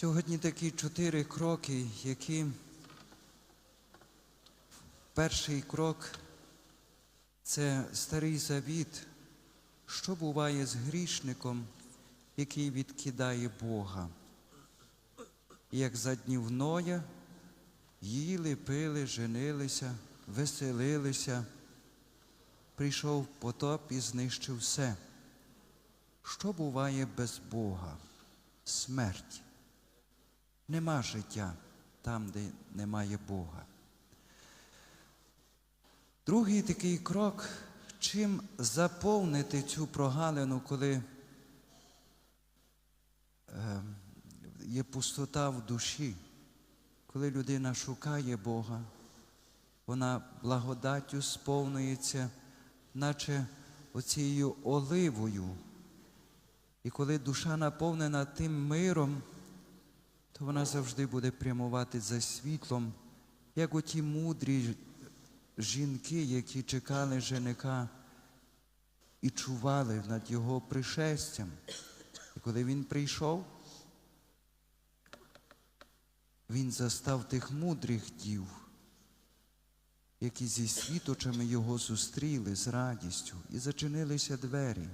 Сьогодні такі чотири кроки, які перший крок це старий завіт, що буває з грішником, який відкидає Бога. Як за днів Ноя їли, пили, женилися, веселилися, прийшов потоп і знищив все. Що буває без Бога? Смерть. Нема життя там, де немає Бога. Другий такий крок, чим заповнити цю прогалину, коли е, є пустота в душі, коли людина шукає Бога, вона благодаттю сповнюється, наче оцією оливою. І коли душа наповнена тим миром, то вона завжди буде прямувати за світлом, як оті мудрі жінки, які чекали женика і чували над його пришестям. І коли він прийшов, він застав тих мудрих дів, які зі світочами його зустріли з радістю і зачинилися двері.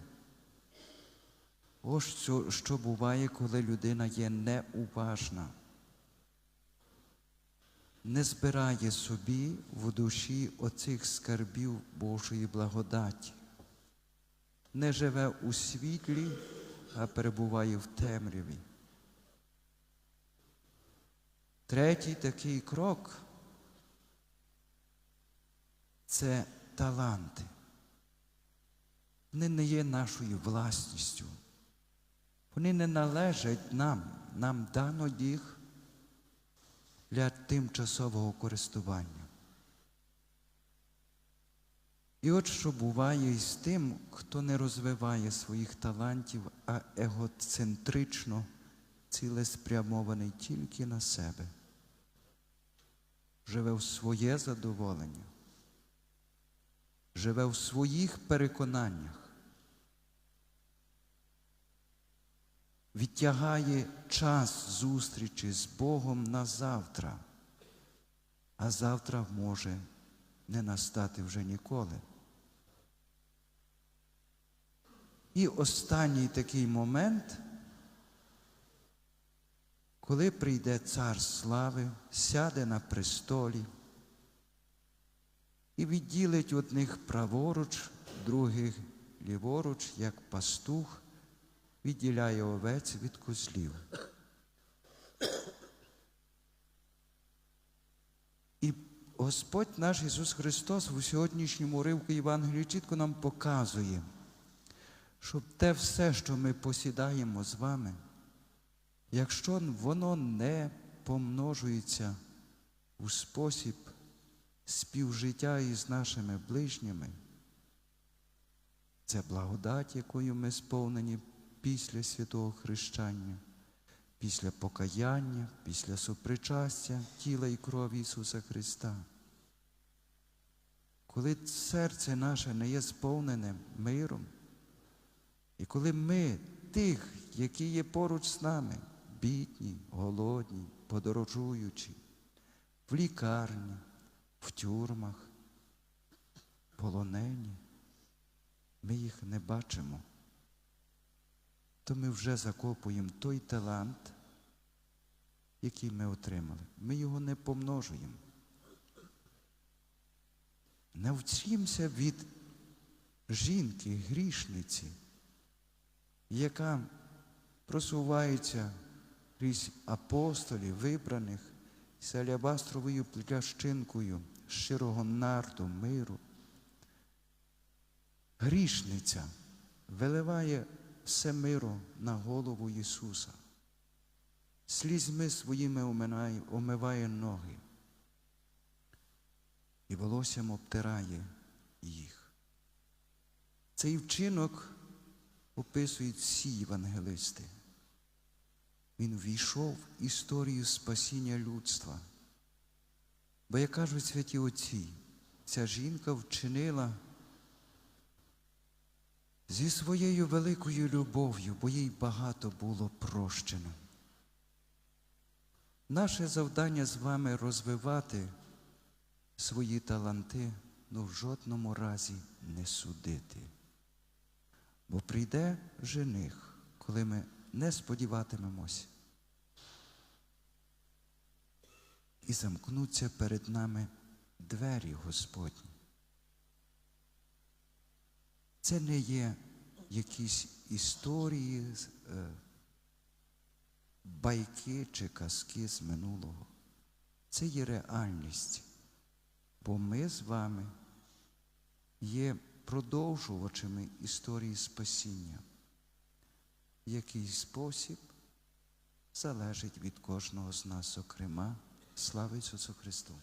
Ось що, що буває, коли людина є неуважна, не збирає собі в душі оцих скарбів Божої благодаті, не живе у світлі, а перебуває в темряві. Третій такий крок це таланти. Вони не є нашою власністю. Вони не належать нам, нам дано їх для тимчасового користування. І от що буває із тим, хто не розвиває своїх талантів, а егоцентрично цілеспрямований тільки на себе, живе в своє задоволення, живе в своїх переконаннях. Відтягає час зустрічі з Богом на завтра, а завтра може не настати вже ніколи. І останній такий момент, коли прийде цар слави, сяде на престолі і відділить одних праворуч, других ліворуч, як пастух відділяє овець від козлів. І Господь наш Ісус Христос у сьогоднішньому уривку Євангелії чітко нам показує, що те все, що ми посідаємо з вами, якщо воно не помножується у спосіб співжиття із нашими ближніми, це благодать, якою ми сповнені після святого хрещання, після покаяння, після сопричастя тіла і крові Ісуса Христа. Коли серце наше не є сповнене миром, і коли ми тих, які є поруч з нами, бідні, голодні, подорожуючі, в лікарні, в тюрмах, полонені, ми їх не бачимо то ми вже закопуємо той талант, який ми отримали. Ми його не помножуємо. Навчимося від жінки, грішниці, яка просувається крізь апостолів, вибраних з алябастровою плящинкою щирого нарду, миру. Грішниця виливає все миро на голову Ісуса. Слізьми своїми оминає, омиває ноги і волоссям обтирає їх. Цей вчинок описують всі євангелисти. Він війшов в історію спасіння людства. Бо, як кажуть святі Отці, ця жінка вчинила зі своєю великою любов'ю, бо їй багато було прощено. Наше завдання з вами розвивати свої таланти, ну в жодному разі не судити. Бо прийде жених, коли ми не сподіватимемось, і замкнуться перед нами двері Господні. Це не є якісь історії, е, байки чи казки з минулого. Це є реальність. Бо ми з вами є продовжувачами історії спасіння. Який спосіб залежить від кожного з нас, зокрема, слава Ісусу Христу.